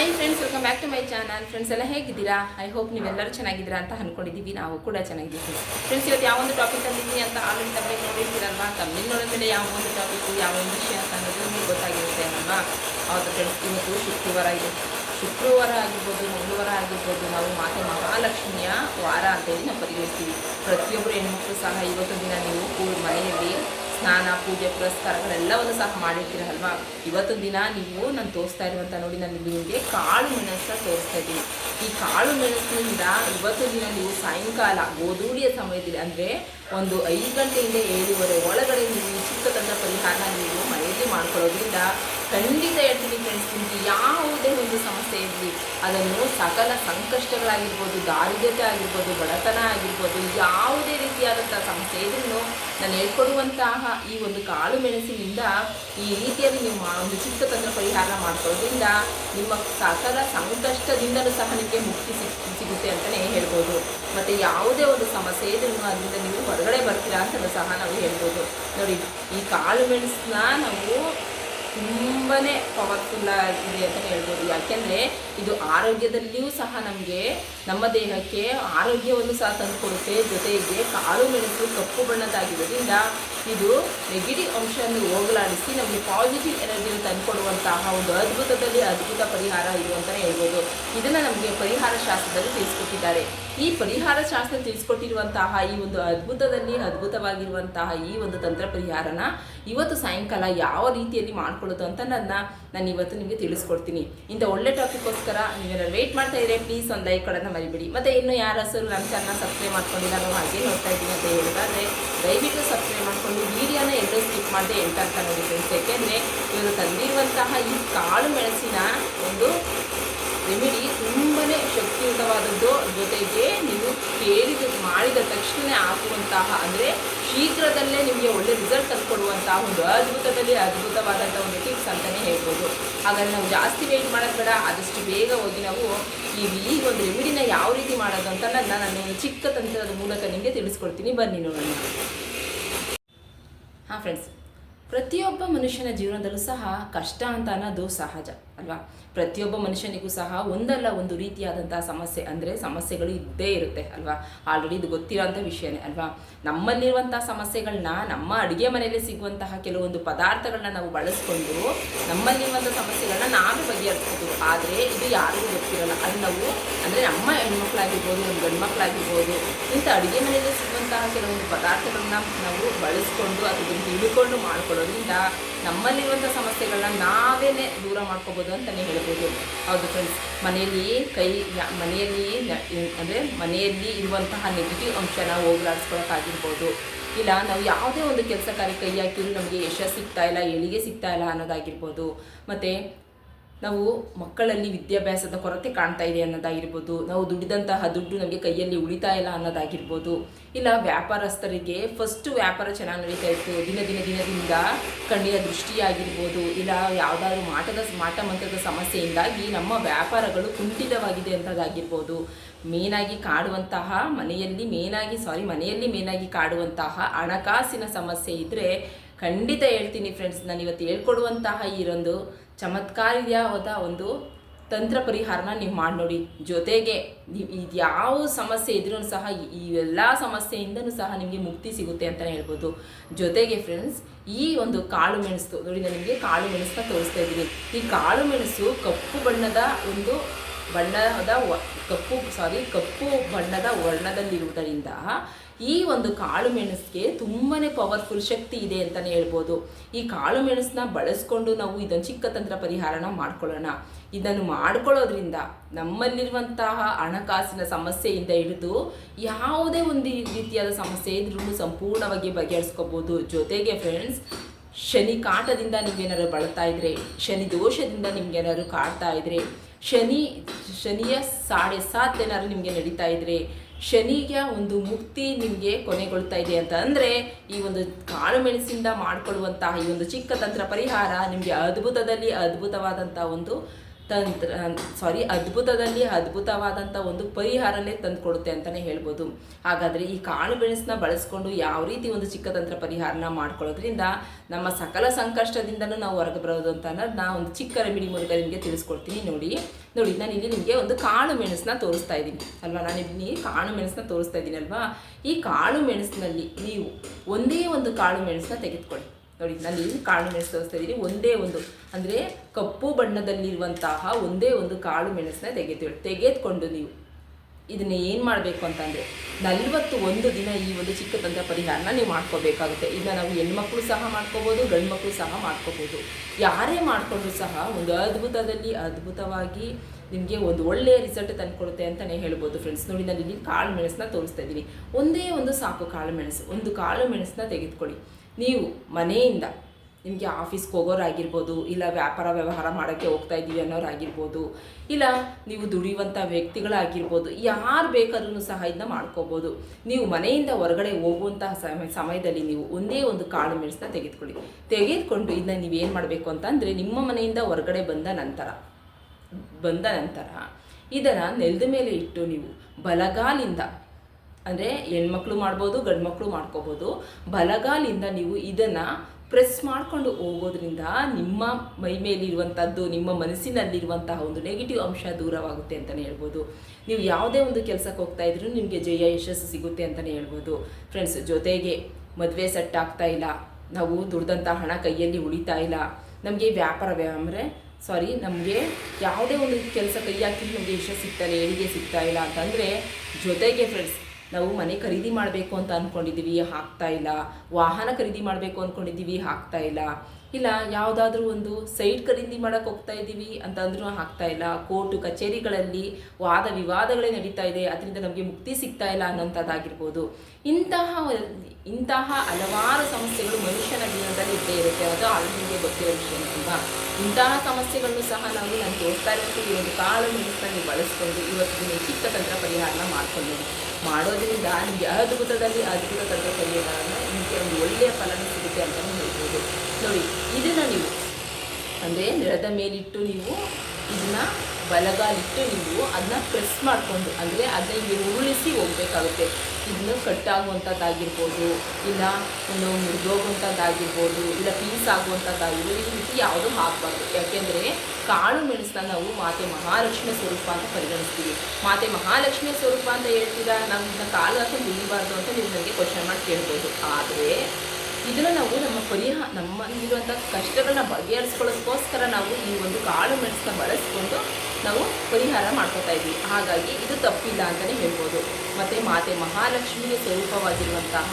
Hi friends welcome back to my channel friends ಎಲ್ಲ ಹೇಗಿದ್ದೀರಾ? I hope ನೀವೆಲ್ಲರೂ ಚೆನ್ನಾಗಿದ್ದೀರಾ ಅಂತ ಅನ್ಕೊಂಡಿದ್ದೀವಿ. ನಾವು ಕೂಡ ಚೆನ್ನಾಗಿದ್ದೀವಿ. ಫ್ರೆಂಡ್ಸ್ ಇವತ್ತು ಯಾವ ಒಂದು ಟಾಪಿಕ್ ತಂದಿದ್ದೀನಿ ಅಂತ ಆಲ್ರೆಡಿ ತಮ್ಮ ನೋಡಿರ್ತೀರಲ್ವಾ? ತಮ್ಮಲ್ಲಿ ನೋಡಿದ ಮೇಲೆ ಯಾವ ಒಂದು ಟಾಪಿಕ್ ಯಾವ ಒಂದು ವಿಷಯ ಅಂತ ಅನ್ನೋದು ನಿಮಗೆ ಗೊತ್ತಾಗಿರುತ್ತೆ ಅಲ್ವಾ? ಹೌದು ಫ್ರೆಂಡ್ಸ್ ಇವತ್ತು ಶುಕ್ರವಾರ ಇದೆ. ಶುಕ್ರವಾರ ಆಗಿರ್ಬೋದು, ಮಂಗಳವಾರ ಆಗಿರ್ಬೋದು, ನಾವು ಮಾತೆ ಮಹಾಲಕ್ಷ್ಮಿಯ ವಾರ ಅಂತೇಳಿ ನಾವು ಪರಿಗಣಿಸ್ತೀವಿ. ಪ್ರತಿಯೊಬ್ಬರು ಹೆಣ್ಮಕ್ಳು ಸಹ ಇವತ್ತು ದಿನ ನೀವು ಮನೆಯಲ್ಲಿ ಸ್ನಾನ, ಪೂಜೆ ಪುರಸ್ಕಾರಗಳೆಲ್ಲವನ್ನು ಸಹ ಮಾಡಿರ್ತೀರಲ್ವಾ? ಇವತ್ತು ದಿನ ನೀವು ನಾನು ತೋರಿಸ್ತಾ ಇರುವಂಥ ನೋಡಿ ನಾನು ನಿಮಗೆ ಕಾಳು ಮೆಣಸನ್ನ ತೋರಿಸ್ತಾ ಇದ್ದೀನಿ. ಈ ಕಾಳು ಮೆಣಸಿನಿಂದ ಇವತ್ತು ದಿನ ನೀವು ಸಾಯಂಕಾಲ ಗೋಧೂಳಿಯ ಸಮಯದಲ್ಲಿ ಅಂದರೆ ಒಂದು ಐದು ಗಂಟೆಯಿಂದ ಏಳುವರೆ ಒಳಗಡೆ ನೀವು ಚಿಕ್ಕದಂಥ ಪರಿಹಾರ ನೀವು ಮನೆಯಲ್ಲಿ ಮಾಡ್ಕೊಳ್ಳೋದ್ರಿಂದ ಖಂಡಿತ ಹೇಳ್ತೀನಿ ಫ್ರೆಂಡ್ಸ್ ನಿಮಗೆ ಯಾವುದೇ ಒಂದು ಸಮಸ್ಯೆ ಇರಲಿ, ಅದನ್ನು ಸಕಲ ಸಂಕಷ್ಟಗಳಾಗಿರ್ಬೋದು, ದಾರಿದ್ರ್ಯತೆ ಆಗಿರ್ಬೋದು, ಬಡತನ ಆಗಿರ್ಬೋದು, ಯಾವುದೇ ರೀತಿಯಾದಂಥ ಸಮಸ್ಯೆ ಇದನ್ನು ನಾನು ಹೇಳ್ಕೊಡುವಂತಹ ಈ ಒಂದು ಕಾಳು ಮೆಣಸಿನಿಂದ ಈ ರೀತಿಯಲ್ಲಿ ನಿಮ್ಮ ಒಂದು ಚಿಕ್ಕ ತಂತ್ರ ಪರಿಹಾರ ಮಾಡ್ಕೊಳ್ಳೋದ್ರಿಂದ ನಿಮ್ಮ ಸಕಲ ಸಂಕಷ್ಟದಿಂದಲೂ ಸಹ ನಿಮಗೆ ಮುಕ್ತಿ ಸಿಗ್ ಸಿಗುತ್ತೆ ಅಂತಲೇ ಹೇಳ್ಬೋದು. ಮತ್ತು ಯಾವುದೇ ಒಂದು ಸಮಸ್ಯೆ ಇದನ್ನು ಅದರಿಂದ ನೀವು ಹೊರಗಡೆ ಬರ್ತೀರಾ ಅಂತಲೂ ಸಹ ನಾವು ಹೇಳ್ಬೋದು. ನೋಡಿ, ಈ ಕಾಳು ಮೆಣಸನ್ನ ನಾವು ತುಂಬಾ ಪವರ್ಫುಲ್ ಆಗಿದೆ ಅಂತ ಹೇಳ್ಬೋದು. ಯಾಕೆಂದರೆ ಇದು ಆರೋಗ್ಯದಲ್ಲಿಯೂ ಸಹ ನಮಗೆ, ನಮ್ಮ ದೇಹಕ್ಕೆ ಆರೋಗ್ಯವನ್ನು ಸಹ ತಂದುಕೊಡುತ್ತೆ. ಜೊತೆಗೆ ಕಾಳು ಮೆಣಸು ಕಪ್ಪು ಬಣ್ಣದಾಗಿರೋದ್ರಿಂದ ಇದು ನೆಗೆಟಿವ್ ಅಂಶವನ್ನು ಹೋಗಲಾಡಿಸಿ ನಮಗೆ ಪಾಸಿಟಿವ್ ಎನರ್ಜಿಯನ್ನು ತಂದುಕೊಡುವಂತಹ ಒಂದು ಅದ್ಭುತದಲ್ಲಿ ಅದ್ಭುತ ಪರಿಹಾರ ಇದು ಅಂತಲೇ ಹೇಳ್ಬೋದು. ಇದನ್ನು ನಮಗೆ ಪರಿಹಾರ ಶಾಸ್ತ್ರದಲ್ಲಿ ತಿಳಿಸ್ಕೊಟ್ಟಿದ್ದಾರೆ. ಈ ಪರಿಹಾರ ಶಾಸ್ತ್ರ ತಿಳಿಸ್ಕೊಟ್ಟಿರುವಂತಹ ಈ ಒಂದು ಅದ್ಭುತದಲ್ಲಿ ಅದ್ಭುತವಾಗಿರುವಂತಹ ಈ ಒಂದು ತಂತ್ರ ಪರಿಹಾರನ ಇವತ್ತು ಸಾಯಂಕಾಲ ಯಾವ ರೀತಿಯಲ್ಲಿ ಮಾಡ್ಕೊಳ್ಳೋದು ಅಂತ ನನ್ನ ನಾನು ಇವತ್ತು ನಿಮಗೆ ತಿಳಿಸ್ಕೊಡ್ತೀನಿ. ಇಂಥ ಒಳ್ಳೆ ಟಾಪಿಕ್ಗೋಸ್ಕರ ನೀವೇನಾದ್ರು ವೇಟ್ ಮಾಡ್ತಾ ಇದ್ರೆ ಪ್ಲೀಸ್ ಒಂದು ಲೈಕ್ ಕೊಡೋದನ್ನ ಮರಿಬೇಡಿ. ಮತ್ತು ಇನ್ನು ಯಾರ ಹೆಸರು ನನ್ನ ಚಾನಲ್ ಸಬ್ಸ್ಕ್ರೈಬ್ ಮಾಡ್ಕೊಂಡಿಲ್ಲ ನಾವು ಹಾಗೆ ನೋಡ್ತಾ ಇದ್ದೀನಿ ಅಂತ ಹೇಳಿದಾದ್ರೆ ದಯವಿಟ್ಟು ಸಬ್ಸ್ಕ್ರೈಬ್ ಮಾಡಿಕೊಂಡು ವಿಡಿಯೋನ ಎಲ್ಲೂ ಸ್ಕಿಪ್ ಮಾಡದೆ ಎಂಟರ್ ನೋಡಿ ಫ್ರೆಂಡ್ಸ್ ಯಾಕೆಂದರೆ ಇವರು ತಂದಿರುವಂತಹ ಈ ಕಾಳು ಮೆಣಸಿನ ಒಂದು ರೆಮಿಡಿ ತುಂಬಾ ಶಕ್ತಿಯುತವಾದದ್ದು. ಜೊತೆಗೆ ನೀವು ಕೇಳಿದ, ಮಾಡಿದ ತಕ್ಷಣ ಹಾಕುವಂತಹ, ಅಂದರೆ ಶೀಘ್ರದಲ್ಲೇ ನಿಮಗೆ ಒಳ್ಳೆ ರಿಸಲ್ಟ್ ತಂದುಕೊಡುವಂತಹ ಒಂದು ಅದ್ಭುತದಲ್ಲಿ ಅದ್ಭುತವಾದಂಥ ಒಂದು ಟಿಪ್ಸ್ ಅಂತಲೇ ಹೇಳ್ಬೋದು. ಹಾಗಾಗಿ ನಾವು ಜಾಸ್ತಿ ವೇಟ್ ಮಾಡೋದು ಆದಷ್ಟು ಬೇಗ ಹೋಗಿ ನಾವು ಈ ಈ ಒಂದು ರೆಮಿಡಿನ ಯಾವ ರೀತಿ ಮಾಡೋದು ಅಂತ ನಾನು ಚಿಕ್ಕ ತಂತ್ರದ ಮೂಲಕ ನಿಮಗೆ ತಿಳಿಸ್ಕೊಡ್ತೀನಿ. ಬನ್ನಿ ನೋಡೋಣ. ಹಾಂ ಫ್ರೆಂಡ್ಸ್ ಪ್ರತಿಯೊಬ್ಬ ಮನುಷ್ಯನ ಜೀವನದಲ್ಲೂ ಸಹ ಕಷ್ಟ ಅಂತ ಅನ್ನೋದು ಸಹಜ. ಅಲ್ವಾ? ಪ್ರತಿಯೊಬ್ಬ ಮನುಷ್ಯನಿಗೂ ಸಹ ಒಂದಲ್ಲ ಒಂದು ರೀತಿಯಾದಂತಹ ಸಮಸ್ಯೆ ಅಂದ್ರೆ ಸಮಸ್ಯೆಗಳು ಇದ್ದೇ ಇರುತ್ತೆ ಅಲ್ವಾ? ಆಲ್ರೆಡಿ ಇದು ಗೊತ್ತಿರೋಂಥ ವಿಷಯನೇ ಅಲ್ವಾ? ನಮ್ಮಲ್ಲಿರುವಂತಹ ಸಮಸ್ಯೆಗಳನ್ನ ನಮ್ಮ ಅಡುಗೆ ಮನೆಯಲ್ಲಿ ಸಿಗುವಂತಹ ಕೆಲವೊಂದು ಪದಾರ್ಥಗಳನ್ನ ನಾವು ಬಳಸ್ಕೊಂಡು ನಮ್ಮಲ್ಲಿರುವಂತಹ ಸಮಸ್ಯೆಗಳನ್ನ ನಾವೇ ಬಗೆಹರಿಸ್ಬೋದು. ಆದ್ರೆ ಇದು ಯಾರಿಗೂ ಗೊತ್ತಿರಲ್ಲ. ಅದು ನಾವು ಅಂದ್ರೆ ನಮ್ಮ ಹೆಣ್ಮಕ್ಳಾಗಿರ್ಬೋದು, ನಮ್ಮ ಗಂಡ್ಮಕ್ಳಾಗಿರ್ಬೋದು, ಇಂಥ ಅಡುಗೆ ಮನೆಯಲ್ಲಿ ಸಿಗುವಂತಹ ಕೆಲವೊಂದು ಪದಾರ್ಥಗಳನ್ನ ನಾವು ಬಳಸ್ಕೊಂಡು ಅದನ್ನು ತಿಳ್ಕೊಂಡು ಮಾಡ್ಕೊಳ್ಳೋದ್ರಿಂದ ನಮ್ಮಲ್ಲಿರುವಂಥ ಸಮಸ್ಯೆಗಳನ್ನ ನಾವೇನೆ ದೂರ ಮಾಡ್ಕೋಬೋದು ಅಂತಲೇ ಹೇಳ್ಬೋದು. ಹೌದು ಫ್ರೆಂಡ್ಸ್ ಮನೆಯಲ್ಲಿ ಕೈ ಮನೆಯಲ್ಲಿ ಅಂದರೆ ಮನೆಯಲ್ಲಿ ಇರುವಂತಹ ನೆಗೆಟಿವ್ ಅಂಶನ ಹೋಗ್ಲಾಡ್ಸ್ಕೊಳಕ್ಕಾಗಿರ್ಬೋದು. ಇಲ್ಲ, ನಾವು ಯಾವುದೇ ಒಂದು ಕೆಲಸ ಕಾರ್ಯ ಕೈ ಹಾಕಿದ್ರು ನಮಗೆ ಯಶಸ್ಸು ಸಿಗ್ತಾ ಇಲ್ಲ, ಏಳಿಗೆ ಸಿಗ್ತಾ ಇಲ್ಲ ಅನ್ನೋದಾಗಿರ್ಬೋದು. ಮತ್ತು ನಾವು ಮಕ್ಕಳಲ್ಲಿ ವಿದ್ಯಾಭ್ಯಾಸದ ಕೊರತೆ ಕಾಣ್ತಾ ಇದೆ ಅನ್ನೋದಾಗಿರ್ಬೋದು, ನಾವು ದುಡಿದಂತಹ ದುಡ್ಡು ನಮಗೆ ಕೈಯಲ್ಲಿ ಉಳಿತಾ ಇಲ್ಲ ಅನ್ನೋದಾಗಿರ್ಬೋದು, ಇಲ್ಲ ವ್ಯಾಪಾರಸ್ಥರಿಗೆ ಫಸ್ಟ್ ವ್ಯಾಪಾರ ಚೆನ್ನಾಗಿ ನಡೀತಾ ಇತ್ತು, ದಿನ ದಿನ ದಿನದಿಂದ ಕಣ್ಣಿನ ದೃಷ್ಟಿಯಾಗಿರ್ಬೋದು, ಇಲ್ಲ ಯಾವುದಾದ್ರು ಮಾಟದ ಮಾಟ ಮಂತ್ರದ ಸಮಸ್ಯೆಯಿಂದಾಗಿ ನಮ್ಮ ವ್ಯಾಪಾರಗಳು ಕುಂಠಿತವಾಗಿದೆ ಅಂತದಾಗಿರ್ಬೋದು. ಮೇನಾಗಿ ಕಾಡುವಂತಹ ಮನೆಯಲ್ಲಿ, ಮೇನಾಗಿ ಸಾರಿ ಮನೆಯಲ್ಲಿ ಮೇನಾಗಿ ಕಾಡುವಂತಹ ಹಣಕಾಸಿನ ಸಮಸ್ಯೆ ಇದ್ದರೆ ಖಂಡಿತ ಹೇಳ್ತೀನಿ ಫ್ರೆಂಡ್ಸ್ ನಾನು ಇವತ್ತು ಹೇಳ್ಕೊಡುವಂತಹ ಈ ಒಂದು ಚಮತ್ಕಾರಿಯಾದ ಒಂದು ತಂತ್ರ ಪರಿಹಾರನ ನೀವು ಮಾಡಿ ನೋಡಿ. ಜೊತೆಗೆ ನೀವು ಇದು ಯಾವ ಸಮಸ್ಯೆ ಇದ್ರೂ ಸಹ ಈ- ಎಲ್ಲ ಸಮಸ್ಯೆಯಿಂದನೂ ಸಹ ನಿಮಗೆ ಮುಕ್ತಿ ಸಿಗುತ್ತೆ ಅಂತಲೇ ಹೇಳ್ಬೋದು. ಜೊತೆಗೆ ಫ್ರೆಂಡ್ಸ್ ಈ ಒಂದು ಕಾಳು ಮೆಣಸು ನೋಡಿ, ನಾನು ನಿಮಗೆ ಕಾಳು ಮೆಣಸನ್ನ ತೋರಿಸ್ತಾ ಇದ್ದೀನಿ. ಈ ಕಾಳು ಮೆಣಸು ಕಪ್ಪು ಬಣ್ಣದ ಒಂದು ಬಣ್ಣದ ಕಪ್ಪು ಸಾರಿ ಕಪ್ಪು ಬಣ್ಣದ ವರ್ಣದಲ್ಲಿರುವುದರಿಂದ ಈ ಒಂದು ಕಾಳು ಮೆಣಸಿಗೆ ತುಂಬಾ ಪವರ್ಫುಲ್ ಶಕ್ತಿ ಇದೆ ಅಂತಲೇ ಹೇಳ್ಬೋದು. ಈ ಕಾಳು ಮೆಣಸನ್ನ ಬಳಸ್ಕೊಂಡು ನಾವು ಇದನ್ನು ಚಿಕ್ಕ ತಂತ್ರ ಪರಿಹಾರನ ಮಾಡ್ಕೊಳ್ಳೋಣ. ಇದನ್ನು ಮಾಡ್ಕೊಳ್ಳೋದ್ರಿಂದ ನಮ್ಮಲ್ಲಿರುವಂತಹ ಹಣಕಾಸಿನ ಸಮಸ್ಯೆಯಿಂದ ಹಿಡಿದು ಯಾವುದೇ ಒಂದು ರೀತಿಯಾದ ಸಮಸ್ಯೆ ಇದ್ರೂ ಸಂಪೂರ್ಣವಾಗಿ ಬಗೆಹರಿಸ್ಕೋಬೋದು. ಜೊತೆಗೆ ಫ್ರೆಂಡ್ಸ್ ಶನಿ ಕಾಟದಿಂದ ನೀವೇನಾದ್ರು ಬಳತಾ ಇದ್ರೆ, ಶನಿ ದೋಷದಿಂದ ನಿಮ್ಗೇನಾದ್ರು ಕಾಡ್ತಾ ಇದ್ರೆ ಶನಿ, ಶನಿಯ ಸಾಡೆ ಸಾತ್ ಏನಾದ್ರು ನಿಮಗೆ ನಡೀತಾ ಇದ್ರೆ ಶನಿಯ ಒಂದು ಮುಕ್ತಿ ನಿಮಗೆ ಕೊನೆಗೊಳ್ತಾ ಇದೆ ಅಂತ ಅಂದರೆ, ಈ ಒಂದು ಕಾಳು ಮೆಣಸಿಂದ ಮಾಡಿಕೊಳ್ಳುವಂತಹ ಈ ಒಂದು ಚಿಕ್ಕ ತಂತ್ರ ಪರಿಹಾರ ನಿಮಗೆ ಅದ್ಭುತದಲ್ಲಿ ಅದ್ಭುತವಾದಂಥ ಒಂದು ತಂತ್ರ ಸಾರಿ ಅದ್ಭುತದಲ್ಲಿ ಅದ್ಭುತವಾದಂಥ ಒಂದು ಪರಿಹಾರನೇ ತಂದು ಕೊಡುತ್ತೆ ಅಂತಲೇ ಹೇಳ್ಬೋದು. ಹಾಗಾದರೆ ಈ ಕಾಳು ಮೆಣಸನ್ನ ಬಳಸ್ಕೊಂಡು ಯಾವ ರೀತಿ ಒಂದು ಚಿಕ್ಕ ತಂತ್ರ ಪರಿಹಾರನ ಮಾಡ್ಕೊಳ್ಳೋದ್ರಿಂದ ನಮ್ಮ ಸಕಲ ಸಂಕಷ್ಟದಿಂದನೂ ನಾವು ಹೊರಗೆ ಬರೋದು ಅಂತ ಅನ್ನೋದು ನಾ ಒಂದು ಚಿಕ್ಕ ರೆಮಿಡಿ ಮೂಲಕ ನಿಮಗೆ ತಿಳಿಸ್ಕೊಡ್ತೀನಿ. ನೋಡಿ ನೋಡಿ, ನಾನು ಇಲ್ಲಿ ನಿಮಗೆ ಒಂದು ಕಾಳು ಮೆಣಸನ್ನ ತೋರಿಸ್ತಾ ಇದ್ದೀನಿ. ಅಲ್ವಾ? ನಾನು ಇಲ್ಲಿ ಕಾಳು ಮೆಣಸನ್ನ ತೋರಿಸ್ತಾ ಇದ್ದೀನಿ ಅಲ್ವಾ? ಈ ಕಾಳು ಮೆಣಸಿನಲ್ಲಿ ನೀವು ಒಂದೇ ಒಂದು ಕಾಳು ಮೆಣಸನ್ನ ತೆಗೆದುಕೊಳ್ಳಿ. ನೋಡಿ ನಾನು ಇಲ್ಲಿ ಕಾಳು ಮೆಣಸು ತೋರಿಸ್ತಾ ಇದ್ದೀನಿ ಒಂದೇ ಒಂದು, ಅಂದರೆ ಕಪ್ಪು ಬಣ್ಣದಲ್ಲಿರುವಂತಹ ಒಂದೇ ಒಂದು ಕಾಳು ಮೆಣಸನ್ನ ತೆಗೆದು ತೆಗೆದುಕೊಂಡು ನೀವು ಇದನ್ನ ಏನು ಮಾಡಬೇಕು ಅಂತಂದರೆ ನಲವತ್ತು ಒಂದು ದಿನ ಈ ಒಂದು ಚಿಕ್ಕ ತಂತ್ರ ಪರಿಹಾರನ ನೀವು ಮಾಡ್ಕೋಬೇಕಾಗುತ್ತೆ. ಇದನ್ನ ನಾವು ಹೆಣ್ಮಕ್ಳು ಸಹ ಮಾಡ್ಕೋಬೋದು ಗಂಡು ಮಕ್ಕಳು ಸಹ ಮಾಡ್ಕೋಬೋದು. ಯಾರೇ ಮಾಡಿಕೊಂಡ್ರು ಸಹ ಒಂದು ಅದ್ಭುತದಲ್ಲಿ ಅದ್ಭುತವಾಗಿ ನಿಮಗೆ ಒಂದು ಒಳ್ಳೆಯ ರಿಸಲ್ಟ್ ತಂದುಕೊಡುತ್ತೆ ಅಂತಲೇ ಹೇಳ್ಬೋದು ಫ್ರೆಂಡ್ಸ್ ನೋಡಿ, ನಾನು ಇಲ್ಲಿ ಕಾಳು ಮೆಣಸನ್ನ ತೋರಿಸ್ತಾ ಇದ್ದೀನಿ. ಒಂದೇ ಒಂದು ಸಾಕು ಕಾಳು ಮೆಣಸು ಒಂದು ಕಾಳು ಮೆಣಸನ್ನ ತೆಗೆದುಕೊಳ್ಳಿ. ನೀವು ಮನೆಯಿಂದ ನಿಮಗೆ ಆಫೀಸ್ಗೆ ಹೋಗೋರಾಗಿರ್ಬೋದು, ಇಲ್ಲ ವ್ಯಾಪಾರ ವ್ಯವಹಾರ ಮಾಡೋಕ್ಕೆ ಹೋಗ್ತಾ ಇದ್ದೀವಿ ಅನ್ನೋರಾಗಿರ್ಬೋದು, ಇಲ್ಲ ನೀವು ದುಡಿಯುವಂಥ ವ್ಯಕ್ತಿಗಳಾಗಿರ್ಬೋದು, ಯಾರು ಬೇಕಾದ್ರೂ ಸಹ ಇದನ್ನ ಮಾಡ್ಕೋಬೋದು. ನೀವು ಮನೆಯಿಂದ ಹೊರಗಡೆ ಹೋಗುವಂತಹ ಸಮಯ, ಸಮಯದಲ್ಲಿ ನೀವು ಒಂದೇ ಒಂದು ಕಾಳು ಮೆಣಸನ್ನ ತೆಗೆದುಕೊಳ್ಳಿ. ತೆಗೆದುಕೊಂಡು ಇದನ್ನ ನೀವೇನು ಮಾಡಬೇಕು ಅಂತಂದರೆ ನಿಮ್ಮ ಮನೆಯಿಂದ ಹೊರಗಡೆ ಬಂದ ನಂತರ ಬಂದ ನಂತರ ಇದನ್ನು ನೆಲದ ಮೇಲೆ ಇಟ್ಟು ನೀವು ಬಲಗಾಲಿಂದ ಅಂದರೆ ಹೆಣ್ಮಕ್ಳು ಮಾಡ್ಬೋದು ಗಂಡು ಮಕ್ಕಳು ಮಾಡ್ಕೋಬೋದು. ಬಲಗಾಲಿಂದ ನೀವು ಇದನ್ನು ಪ್ರೆಸ್ ಮಾಡಿಕೊಂಡು ಹೋಗೋದ್ರಿಂದ ನಿಮ್ಮ ಮೈ ಮೇಲಿರುವಂಥದ್ದು ನಿಮ್ಮ ಮನಸ್ಸಿನಲ್ಲಿರುವಂತಹ ಒಂದು ನೆಗೆಟಿವ್ ಅಂಶ ದೂರವಾಗುತ್ತೆ ಅಂತಲೇ ಹೇಳ್ಬೋದು. ನೀವು ಯಾವುದೇ ಒಂದು ಕೆಲಸಕ್ಕೆ ಹೋಗ್ತಾ ಇದ್ರೂ ನಿಮಗೆ ಜಯ, ಯಶಸ್ಸು ಸಿಗುತ್ತೆ ಅಂತಲೇ ಹೇಳ್ಬೋದು. ಫ್ರೆಂಡ್ಸ್ ಜೊತೆಗೆ ಮದುವೆ ಸೆಟ್ ಆಗ್ತಾ ಇಲ್ಲ. ನಾವು ದುಡ್ದಂಥ ಹಣ ಕೈಯಲ್ಲಿ ಉಳಿತಾ ಇಲ್ಲ. ನಮಗೆ ವ್ಯಾಪಾರ ಅಂದರೆ ಸಾರಿ ನಮಗೆ ಯಾವುದೇ ಒಂದು ಕೆಲಸ ಕೈ ಹಾಕಿದ್ರು ನಮಗೆ ಯಶಸ್ಸು ಸಿಗ್ತಾ ಇಲ್ಲ ಏಳಿಗೆ ಸಿಗ್ತಾ ಇಲ್ಲ ಅಂತಂದರೆ ಜೊತೆಗೆ ಫ್ರೆಂಡ್ಸ್ ನಾವು ಮನೆ ಖರೀದಿ ಮಾಡಬೇಕು ಅಂತ ಅಂದ್ಕೊಂಡಿದ್ದೀವಿ ಹಾಕ್ತಾ ಇಲ್ಲ. ವಾಹನ ಖರೀದಿ ಮಾಡಬೇಕು ಅಂದ್ಕೊಂಡಿದ್ದೀವಿ ಹಾಕ್ತಾ ಇಲ್ಲ. ಇಲ್ಲ, ಯಾವುದಾದ್ರೂ ಒಂದು ಸೈಟ್ ಖರೀದಿ ಮಾಡೋಕ್ಕೆ ಹೋಗ್ತಾ ಇದ್ದೀವಿ ಅಂತಂದ್ರೂ ಆಗ್ತಾ ಇಲ್ಲ. ಕೋರ್ಟು, ಕಚೇರಿಗಳಲ್ಲಿ ವಾದ ವಿವಾದಗಳೇ ನಡೀತಾ ಇದೆ, ಅದರಿಂದ ನಮಗೆ ಮುಕ್ತಿ ಸಿಗ್ತಾ ಇಲ್ಲ ಅನ್ನೋಂಥದ್ದಾಗಿರ್ಬೋದು. ಇಂತಹ ಇಂತಹ ಹಲವಾರು ಸಮಸ್ಯೆಗಳು ಮನುಷ್ಯನ ಜೀವನದಲ್ಲಿ ಇದ್ದೇ ಇರುತ್ತೆ. ಅದು ಆಲ್ರೆಡಿ ಗೊತ್ತಿರೋ ವಿಷಯ ಅಲ್ವಾ ಇಂತಹ ಸಮಸ್ಯೆಗಳನ್ನು ಸಹ ನಾವು ನಾನು ತೋರಿಸ್ತಾ ಇರೋದು ಈ ಒಂದು ಕಾಲ ನೀವು ಬಳಸ್ಕೊಂಡು ಇವತ್ತು ನೀವು ಚಿಕ್ಕ ತಂತ್ರ ಪರಿಹಾರನ ಮಾಡ್ಕೊಂಡಿದ್ದೀವಿ ಮಾಡೋದ್ರಿಂದ ನಿಮಗೆ ಅದ್ಭುತದಲ್ಲಿ ಅದ್ಭುತ ತಂತ್ರ ಪರಿಹಾರನ ಒಂದು ಒಳ್ಳೆಯ ಫಲನ ಸಿಗುತ್ತೆ ಅಂತಲೇ ಹೇಳ್ಬೋದು. ನೋಡಿ, ಇದನ್ನು ನೀವು ಅಂದರೆ ನೆಲದ ಮೇಲಿಟ್ಟು ನೀವು ಇದನ್ನ ಬಲಗಾಲಿಟ್ಟು ನೀವು ಅದನ್ನ ಪ್ರೆಸ್ ಮಾಡಿಕೊಂಡು ಅಂದರೆ ಅದನ್ನ ಹೀಗೆ ಉರುಳಿಸಿ ಹೋಗ್ಬೇಕಾಗುತ್ತೆ. ಇದನ್ನು ಕಟ್ಟಾಗುವಂಥದ್ದಾಗಿರ್ಬೋದು, ಇಲ್ಲ ಒಂದು ಮುರಿದೋಗುವಂಥದ್ದಾಗಿರ್ಬೋದು, ಇಲ್ಲ ಪೀಸ್ ಆಗುವಂಥದ್ದಾಗಿರ್ಬೋದು, ಈ ರೀತಿ ಯಾವುದೂ ಹಾಕಬಾರ್ದು ಯಾಕೆಂದರೆ ಕಾಳು ಮೆಣಸನ್ನ ನಾವು ಮಾತೆ ಮಹಾಲಕ್ಷ್ಮಿ ಸ್ವರೂಪ ಅಂತ ಪರಿಗಣಿಸ್ತೀವಿ. ಮಾತೆ ಮಹಾಲಕ್ಷ್ಮಿ ಸ್ವರೂಪ ಅಂತ ಹೇಳ್ತೀರಾ? ಇಂಥ ಕಾಲು ಅಂತ ಮುಗಿಬಾರ್ದು ಅಂತ ನೀವು ನನಗೆ ಕ್ವಶನ್ ಮಾಡಿ ಕೇಳ್ಬೋದು. ಆದರೆ ಇದನ್ನು ನಾವು ನಮ್ಮ ಪರಿಹಾರ ನಮ್ಮಲ್ಲಿರುವಂಥ ಕಷ್ಟಗಳನ್ನ ಬಗೆಹರಿಸ್ಕೊಳ್ಳೋದಕ್ಕೋಸ್ಕರ ನಾವು ಈ ಒಂದು ಕಾಳು ಮೆಣಸನ್ನ ಬಳಸ್ಕೊಂಡು ನಾವು ಪರಿಹಾರ ಮಾಡ್ಕೋತಾ ಇದ್ವಿ. ಹಾಗಾಗಿ ಇದು ತಪ್ಪಿಲ್ಲ ಅಂತಲೇ ಹೇಳ್ಬೋದು. ಮತ್ತು ಮಾತೆ ಮಹಾಲಕ್ಷ್ಮಿಗೆ ಸ್ವರೂಪವಾಗಿರುವಂತಹ,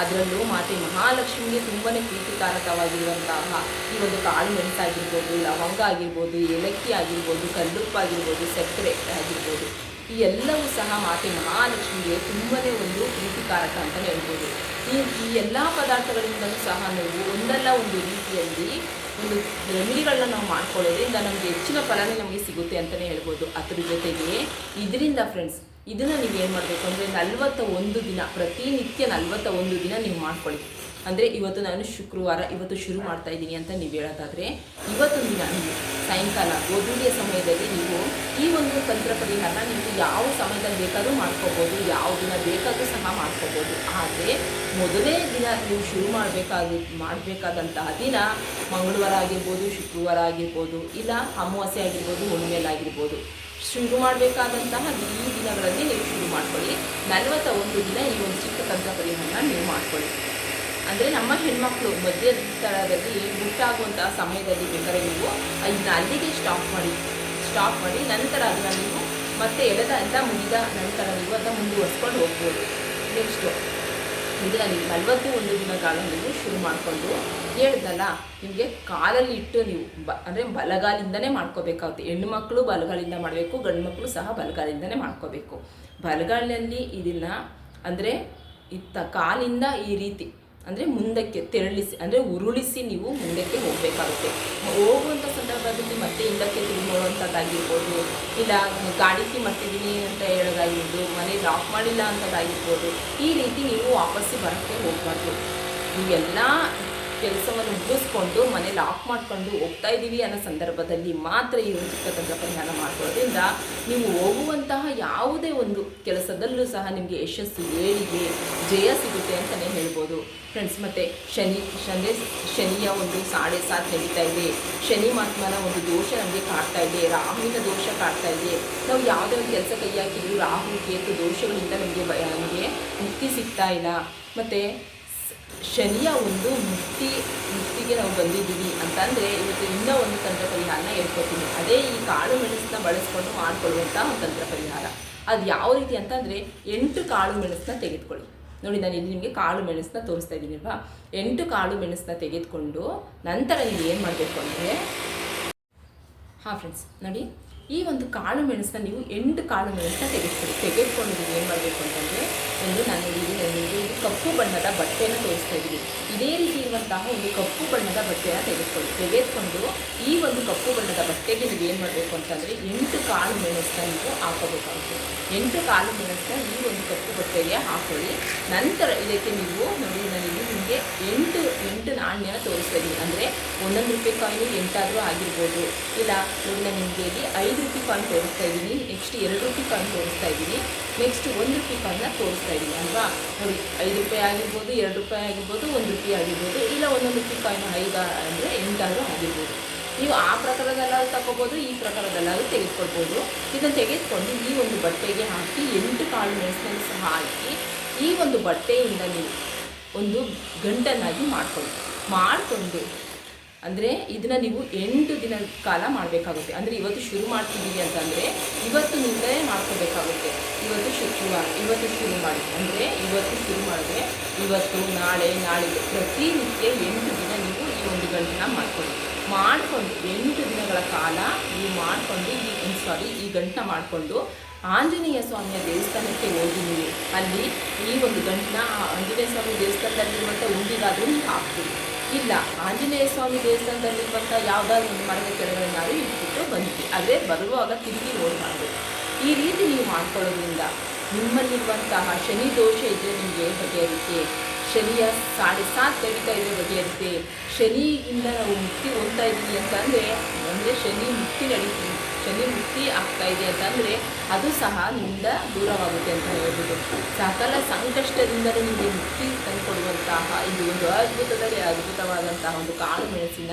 ಅದರಲ್ಲೂ ಮಾತೆ ಮಹಾಲಕ್ಷ್ಮಿಗೆ ತುಂಬಾ ಪ್ರೀತಿಕಾರಕವಾಗಿರುವಂತಹ ಈ ಒಂದು ಕಾಳು ಮೆಣಸಾಗಿರ್ಬೋದು, ಲವಂಗ ಆಗಿರ್ಬೋದು, ಏಲಕ್ಕಿ ಆಗಿರ್ಬೋದು ಕಲ್ಲುಪ್ಪು ಆಗಿರ್ಬೋದು ಸಕ್ಕರೆ ಆಗಿರ್ಬೋದು. ಈ ಎಲ್ಲವೂ ಸಹ ಮಾತೆ ಮಹಾಲಕ್ಷ್ಮಿಗೆ ತುಂಬಾ ಒಂದು ಪ್ರೀತಿಕಾರಕ ಅಂತ ಹೇಳ್ಬೋದು. ಈ ಈ ಎಲ್ಲ ಪದಾರ್ಥಗಳಿಂದಲೂ ಸಹ ನಾವು ಒಂದಲ್ಲ ಒಂದು ರೀತಿಯಲ್ಲಿ ಒಂದು ರೆಮಿಡಿಗಳನ್ನ ನಾವು ಮಾಡ್ಕೊಳ್ಳೋದ್ರಿಂದ ನಮಗೆ ಹೆಚ್ಚಿನ ಫಲನೇ ನಮಗೆ ಸಿಗುತ್ತೆ ಅಂತಲೇ ಹೇಳ್ಬೋದು. ಅದ್ರ ಜೊತೆಗೆ ಇದರಿಂದ ಫ್ರೆಂಡ್ಸ್ ಇದನ್ನು ನೀವು ಏನು ಮಾಡಬೇಕು ಅಂದರೆ ನಲ್ವತ್ತ ಒಂದು ದಿನ, ಪ್ರತಿನಿತ್ಯ ನಲವತ್ತ ಒಂದು ದಿನ ನೀವು ಮಾಡ್ಕೊಳ್ಳಿ. ಅಂದರೆ ಇವತ್ತು ನಾನು ಶುಕ್ರವಾರ, ಇವತ್ತು ಶುರು ಮಾಡ್ತಾ ಇದ್ದೀನಿ ಅಂತ ನೀವು ಹೇಳೋದಾದರೆ, ಇವತ್ತೊಂದು ದಿನ ನೀವು ಸಾಯಂಕಾಲ ಗೋಧೂಳಿಯ ಸಮಯದಲ್ಲಿ ನೀವು ಈ ಒಂದು ತಂತ್ರ ಪರಿಹಾರನ ನೀವು ಯಾವ ಸಮಯದಲ್ಲಿ ಬೇಕಾದರೂ ಮಾಡ್ಕೋಬೋದು, ಯಾವ ದಿನ ಬೇಕಾದರೂ ಸಹ ಮಾಡ್ಕೋಬೋದು. ಆದರೆ ಮೊದಲೇ ದಿನ ನೀವು ಶುರು ಮಾಡಬೇಕಾದ ಮಾಡಬೇಕಾದಂತಹ ದಿನ ಮಂಗಳವಾರ ಆಗಿರ್ಬೋದು, ಶುಕ್ರವಾರ ಆಗಿರ್ಬೋದು, ಇಲ್ಲ ಅಮಾವಾಸ್ಯೆ ಆಗಿರ್ಬೋದು ಹುಣ್ಣಿಮೆಲಾಗಿರ್ಬೋದು ಶುರು ಮಾಡಬೇಕಾದಂತಹ ಈ ದಿನಗಳಲ್ಲಿ ನೀವು ಶುರು ಮಾಡ್ಕೊಳ್ಳಿ. ನಲವತ್ತ ಒಂದು ದಿನ ಈ ಒಂದು ಚಿಕ್ಕ ತಂತ್ರ ಪರಿಹಾರನ ನೀವು ಮಾಡ್ಕೊಳ್ಳಿ. ಅಂದರೆ ನಮ್ಮ ಹೆಣ್ಮಕ್ಳು ಸ್ಥಳದಲ್ಲಿ ಮುಟ್ಟಾಗುವಂತಹ ಸಮಯದಲ್ಲಿ ಬೇಕಾದ್ರೆ ನೀವು ಇದನ್ನ ಅಲ್ಲಿಗೆ ಸ್ಟಾಪ್ ಮಾಡಿ. ಸ್ಟಾಪ್ ಮಾಡಿ, ನಂತರ ಅದನ್ನು ನೀವು ಮತ್ತೆ ಎಳೆದ ಎಲ್ಲ ಮುಗಿದ ನಂತರ ನೀವು ಅದನ್ನು ಮುಂದುವರ್ಸ್ಕೊಂಡು ಹೋಗ್ಬೋದು. ನೆಕ್ಸ್ಟು ಇದನ್ನು ನೀವು ನಲವತ್ತು ಒಂದು ದಿನ ಕಾಲ ನೀವು ಶುರು ಮಾಡಿಕೊಂಡು ಹೇಳ್ದಲ್ಲ, ನಿಮಗೆ ಕಾಲಲ್ಲಿ ಇಟ್ಟು ನೀವು ಬ, ಅಂದರೆ ಬಲಗಾಲಿಂದನೇ ಮಾಡ್ಕೋಬೇಕಾಗುತ್ತೆ. ಹೆಣ್ಣು ಮಕ್ಕಳು ಬಲಗಾಲಿಂದ ಮಾಡಬೇಕು, ಗಂಡು ಮಕ್ಕಳು ಸಹ ಬಲಗಾಲಿಂದನೇ ಮಾಡ್ಕೋಬೇಕು. ಬಲಗಾಲಿನಲ್ಲಿ ಇದನ್ನು ಅಂದರೆ ಇತ್ತ ಕಾಲಿಂದ ಈ ರೀತಿ ಅಂದರೆ ಮುಂದಕ್ಕೆ ತೆರಳಿಸಿ, ಅಂದರೆ ಉರುಳಿಸಿ ನೀವು ಮುಂದಕ್ಕೆ ಹೋಗಬೇಕಾಗುತ್ತೆ. ಹೋಗುವಂಥ ಸಂದರ್ಭದಲ್ಲಿ ಮತ್ತೆ ಹಿಂದಕ್ಕೆ ತಿರುಗಿ ನೋಡುವಂಥದ್ದಾಗಿರ್ಬೋದು ಇಲ್ಲ ಗಾಡಿಗೆ ಕೀ ಮರ್ತಿದ್ದೀನಿ ಅಂತ ಹೇಳೋದಾಗಿರ್ಬೋದು, ಮನೆ ಲಾಕ್ ಮಾಡಿಲ್ಲ ಅಂತದಾಗಿರ್ಬೋದು ಈ ರೀತಿ ನೀವು ವಾಪಸ್ಸು ಬರೋಕ್ಕೆ ಹೋಗಬಾರ್ದು. ನೀವೆಲ್ಲ ಕೆಲಸವನ್ನು ಮುಗಿಸ್ಕೊಂಡು ಮನೆ ಲಾಕ್ ಮಾಡಿಕೊಂಡು ಹೋಗ್ತಾ ಇದ್ದೀವಿ ಅನ್ನೋ ಸಂದರ್ಭದಲ್ಲಿ ಮಾತ್ರ ಈ ಒಂದು ಚಿಕ್ಕ ಪರಿಹಾರ ಮಾಡ್ಕೊಳ್ಳೋದ್ರಿಂದ ನೀವು ಹೋಗುವಂತಹ ಯಾವುದೇ ಒಂದು ಕೆಲಸದಲ್ಲೂ ಸಹ ನಿಮಗೆ ಯಶಸ್ಸು ಏಳಿಗೆ ಜಯ ಸಿಗುತ್ತೆ ಅಂತಲೇ ಹೇಳ್ಬೋದು. ಫ್ರೆಂಡ್ಸ್ ಮತ್ತು ಶನಿ ಶನಿ, ಶನಿಯ ಒಂದು ಸಾಡೆ ಸಾತ್ ನಡೀತಾ ಇದೆ. ಶನಿ ಮಹಾತ್ಮನ ಒಂದು ದೋಷ ನಮಗೆ ಕಾಡ್ತಾ ಇದೆ. ರಾಹುವಿನ ದೋಷ ಕಾಡ್ತಾ ಇದೆ. ನಾವು ಯಾವುದೇ ಒಂದು ಕೆಲಸ ಕೈ ಹಾಕಿದ್ರು ರಾಹು ಕೇತು ದೋಷಗಳಿಂದ ನಮಗೆ ನಮಗೆ ಮುಕ್ತಿ ಸಿಗ್ತಾ ಇಲ್ಲ. ಮತ್ತು ಶನಿಯ ಒಂದು ಮುಕ್ತಿ, ಮುಕ್ತಿಗೆ ನಾವು ಬಂದಿದ್ದೀವಿ ಅಂತಂದರೆ ಇವತ್ತು ಇನ್ನೂ ಒಂದು ತಂತ್ರ ಪರಿಹಾರನ ಹೇಳ್ಕೊತೀನಿ ಅದೇ ಈ ಕಾಳು ಮೆಣಸನ್ನ ಬಳಸ್ಕೊಂಡು ಮಾಡ್ಕೊಳ್ಳುವಂಥ ಒಂದು ತಂತ್ರ ಪರಿಹಾರ. ಅದು ಯಾವ ರೀತಿ ಅಂತಂದರೆ ಎಂಟು ಕಾಳು ಮೆಣಸನ್ನ ತೆಗೆದುಕೊಳ್ಳಿ. ನೋಡಿ, ನಾನು ಇಲ್ಲಿ ನಿಮಗೆ ಕಾಳು ಮೆಣಸನ್ನ ತೋರಿಸ್ತಾ ಇದ್ದೀನಿ ಅಲ್ವಾ? ಎಂಟು ಕಾಳು ಮೆಣಸನ್ನ ತೆಗೆದುಕೊಂಡು ನಂತರ ನೀವು ಏನು ಮಾಡಬೇಕು ಅಂದರೆ, ಹಾಂ ಫ್ರೆಂಡ್ಸ್ ನೋಡಿ. ಈ ಒಂದು ಕಾಳು ಮೆಣಸನ್ನ ನೀವು ಎಂಟು ಕಾಳು ಮೆಣಸನ್ನ ತೆಗೆದುಕೊಳ್ಳಿ ತೆಗೆದುಕೊಂಡು ನೀವು ಏನು ಮಾಡಬೇಕು ಅಂತಂದರೆ ಒಂದು ನಾನು ಇಲ್ಲಿ ಇದು ಕಪ್ಪು ಬಣ್ಣದ ಬಟ್ಟೆನ ತೋರಿಸ್ತಾ ಇದೇ ರೀತಿ ಇರುವಂತಹ ಒಂದು ಕಪ್ಪು ಬಣ್ಣದ ಬಟ್ಟೆನ ತೆಗೆದುಕೊಳ್ಳಿ. ತೆಗೆದುಕೊಂಡು ಈ ಒಂದು ಕಪ್ಪು ಬಣ್ಣದ ಬಟ್ಟೆಗೆ ನೀವು ಏನು ಮಾಡಬೇಕು ಅಂತಂದರೆ ಎಂಟು ಕಾಳು ಮೆಣಸನ್ನ ನೀವು ಹಾಕೋಬೇಕಾಗುತ್ತೆ. ಎಂಟು ಕಾಳು ಮೆಣಸನ್ನ ಈ ಒಂದು ಕಪ್ಪು ಬಟ್ಟೆಗೆ ಹಾಕೊಳ್ಳಿ. ನಂತರ ಇದಕ್ಕೆ ನೀವು ನೋಡಿ, ನಾನು ಇಲ್ಲಿ ನಿಮಗೆ ಎಂಟು ಎಂಟು ನಾಣ್ಯನ ತೋರಿಸ್ತಾ ಅಂದರೆ ಒಂದೊಂದು ರೂಪಾಯಿ ಕಾಯಿನು ಎಂಟಾದರೂ ಆಗಿರ್ಬೋದು. ಇಲ್ಲ, ಇವ್ರನ್ನ ನಾನು ನಿಮಗೆ ಐದು ರೂಪಾಯಿ ಕಾಯಿನ್ ತೋರಿಸ್ತಾ ಇದ್ದೀನಿ. ನೆಕ್ಸ್ಟ್ ಎರಡು ರೂಪಾಯಿ ಕಾಯಿನ್ ತೋರಿಸ್ತಾ ಇದ್ದೀನಿ. ನೆಕ್ಸ್ಟ್ ಒಂದು ರೂಪಾಯಿ ಕಾಯಿನ್ನ ತೋರಿಸ್ತಾ ಇದ್ದೀನಿ ಅಲ್ವಾ? ನೋಡಿ, ಐದು ರೂಪಾಯಿ ಆಗಿರ್ಬೋದು, ಎರಡು ರೂಪಾಯಿ ಆಗಿರ್ಬೋದು, ಒಂದು ರೂಪಾಯಿ ಆಗಿರ್ಬೋದು, ಇಲ್ಲ ಒಂದೊಂದು ರೂಪಾಯಿ ಕಾಯಿನ್ ಐದು ಅಂದರೆ ಎಂಟಾದರೂ ಆಗಿರ್ಬೋದು. ನೀವು ಆ ಪ್ರಕಾರದಲ್ಲಾದ್ರೂ ತಗೋಬೋದು, ಈ ಪ್ರಕಾರದಲ್ಲಾದ್ರೂ ತೆಗೆದುಕೊಳ್ಬೋದು. ಇದನ್ನು ತೆಗೆದುಕೊಂಡು ಈ ಒಂದು ಬಟ್ಟೆಗೆ ಹಾಕಿ ಎಂಟು ಕಾಳು ಮೆಣಸಿನಲ್ಲಿ ಸಹ ಹಾಕಿ ಈ ಒಂದು ಬಟ್ಟೆಯಿಂದ ನೀವು ಒಂದು ಗಂಟನ್ನಾಗಿ ಮಾಡ್ಕೊಳ್ಳಿ. ಮಾಡಿಕೊಂಡು, ಅಂದರೆ ಇದನ್ನು ನೀವು ಎಂಟು ದಿನ ಕಾಲ ಮಾಡಬೇಕಾಗುತ್ತೆ. ಅಂದರೆ ಇವತ್ತು ಶುರು ಮಾಡ್ತಿದ್ದೀವಿ ಅಂತಂದರೆ ಇವತ್ತು ನಿಂದೇ ಮಾಡ್ಕೋಬೇಕಾಗುತ್ತೆ. ಇವತ್ತು ಶುರು ಇವತ್ತು ಶುರು ಮಾಡಿ ಅಂದರೆ ಇವತ್ತು ಶುರು ಮಾಡಿದ್ರೆ ಇವತ್ತು, ನಾಳೆ ನಾಳೆ ಪ್ರತಿನಿತ್ಯ ಎಂಟು ದಿನ ನೀವು ಈ ಒಂದು ಗಂಟನ್ನ ಮಾಡ್ಕೊಳ್ಳಿ. ಮಾಡಿಕೊಂಡು ಎಂಟು ದಿನಗಳ ಕಾಲ ನೀವು ಮಾಡಿಕೊಂಡು ಈ ಸಾರಿ ಈ ಗಂಟನ್ನ ಮಾಡಿಕೊಂಡು ಆಂಜನೇಯ ಸ್ವಾಮಿಯ ದೇವಸ್ಥಾನಕ್ಕೆ ಹೋಗಿ ನೀವು ಅಲ್ಲಿ ಈ ಒಂದು ಗಂಟನ್ನ ಆ ಆಂಜನೇಯ ಸ್ವಾಮಿ ದೇವಸ್ಥಾನದಲ್ಲಿರುವಂಥ ಉಂಡಿಗಾದರೂ ಹಾಕ್ತೀವಿ. ಇಲ್ಲ, ಆಂಜನೇಯ ಸ್ವಾಮಿ ದೇವಸ್ಥಾನದಲ್ಲಿರುವಂಥ ಯಾವುದಾದ್ರು ಒಂದು ಮರದ ನಾವು ಇಟ್ಬಿಟ್ಟು ಆದರೆ ಬರುವಾಗ ತಿರುಗಿ ನೋಡಬಾರ್ದು ಈ ರೀತಿ ನೀವು ಮಾಡ್ಕೊಳ್ಳೋದ್ರಿಂದ ನಿಮ್ಮಲ್ಲಿರುವಂತಹ ಶನಿ ದೋಷ ಇದ್ದರೆ ನಿಮಗೆ ಬಗೆಹರಿಕೆ ಶನಿಯ ಸಾಡೆ ಸಾತ್ ತೆಗಿತಾ ಇದ್ರೆ ಬಗೆಹರಿಕೆ ಶನಿಯಿಂದ ನಾವು ಮುಕ್ತಿ ಹೊಂದ್ತಾ ಇದ್ದೀವಿ ಅಂತಂದರೆ ಅಂದರೆ ಶನಿ ಮುಕ್ತಿ ನಡೀತೀವಿ ಶನಿ ಮುಕ್ತಿ ಆಗ್ತಾ ಇದೆ ಅಂತಂದರೆ ಅದು ಸಹ ನಿಂದ ದೂರವಾಗುತ್ತೆ ಅಂತ ಹೇಳ್ಬೋದು. ಸಕಲ ಸಂಕಷ್ಟದಿಂದಲೂ ನಿಮಗೆ ಮುಕ್ತಿ ತಂದುಕೊಡುವಂತಹ ಇದು ಒಂದು ಅದ್ಭುತದಲ್ಲಿ ಅದ್ಭುತವಾದಂತಹ ಒಂದು ಕಾಳು ಮೆಣಸಿನ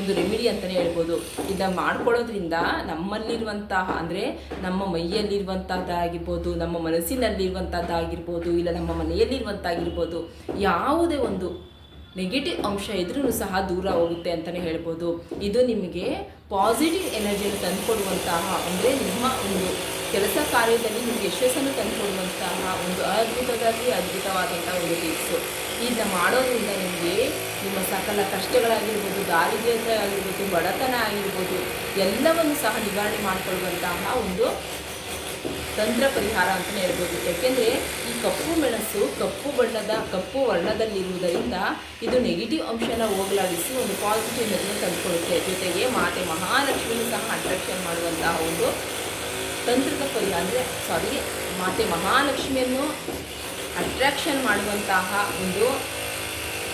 ಒಂದು ರೆಮಿಡಿ ಅಂತಲೇ ಹೇಳ್ಬೋದು. ಇದನ್ನು ಮಾಡ್ಕೊಳ್ಳೋದ್ರಿಂದ ನಮ್ಮಲ್ಲಿರುವಂತಹ ಅಂದರೆ ನಮ್ಮ ಮೈಯಲ್ಲಿರುವಂಥದ್ದಾಗಿರ್ಬೋದು ನಮ್ಮ ಮನಸ್ಸಿನಲ್ಲಿರುವಂಥದ್ದಾಗಿರ್ಬೋದು ಇಲ್ಲ ನಮ್ಮ ಮನೆಯಲ್ಲಿರುವಂಥದ್ದಾಗಿರ್ಬೋದು ಯಾವುದೇ ಒಂದು ನೆಗೆಟಿವ್ ಅಂಶ ಇದ್ರೂ ಸಹ ದೂರ ಹೋಗುತ್ತೆ ಅಂತಲೇ ಹೇಳ್ಬೋದು. ಇದು ನಿಮಗೆ ಪಾಸಿಟಿವ್ ಎನರ್ಜಿಯನ್ನು ತಂದುಕೊಡುವಂತಹ ಅಂದರೆ ನಿಮ್ಮ ಒಂದು ಕೆಲಸ ಕಾರ್ಯದಲ್ಲಿ ನಿಮಗೆ ಯಶಸ್ಸನ್ನು ತಂದುಕೊಡುವಂತಹ ಒಂದು ಅದ್ಭುತದಲ್ಲಿ ಅದ್ಭುತವಾದಂಥ ಒಂದು ಟಿಪ್ಸು ಇದನ್ನ ಮಾಡೋದ್ರಿಂದ ನಿಮಗೆ ನಿಮ್ಮ ಸಕಲ ಕಷ್ಟಗಳಾಗಿರ್ಬೋದು ದಾರಿದ್ರ್ಯತೆ ಆಗಿರ್ಬೋದು ಬಡತನ ಆಗಿರ್ಬೋದು, ಎಲ್ಲವನ್ನು ಸಹ ನಿವಾರಣೆ ಮಾಡಿಕೊಳ್ಳುವಂತಹ ಒಂದು ತಂತ್ರ ಪರಿಹಾರ ಅಂತಲೇ ಹೇಳ್ಬೋದು. ಯಾಕೆಂದರೆ ಈ ಕಪ್ಪು ಮೆಣಸು, ಕಪ್ಪು ಬಣ್ಣದ, ಕಪ್ಪು ವರ್ಣದಲ್ಲಿರುವುದರಿಂದ ಇದು ನೆಗೆಟಿವ್ ಅಂಶನ ಹೋಗಲಾಡಿಸಿ ಒಂದು ಪಾಸಿಟಿವ್ ಎನರ್ಜಿನ ತಂದುಕೊಡುತ್ತೆ ಜೊತೆಗೆ ಮಾತೆ ಮಹಾಲಕ್ಷ್ಮಿನೂ ಸಹ ಅಟ್ರಾಕ್ಷನ್ ಮಾಡುವಂತಹ ಒಂದು ತಂತ್ರದ ಪರಿಹಾರ ಅಂದರೆ ಸಾರಿ ಮಾತೆ ಮಹಾಲಕ್ಷ್ಮಿಯನ್ನು ಅಟ್ರಾಕ್ಷನ್ ಮಾಡುವಂತಹ ಒಂದು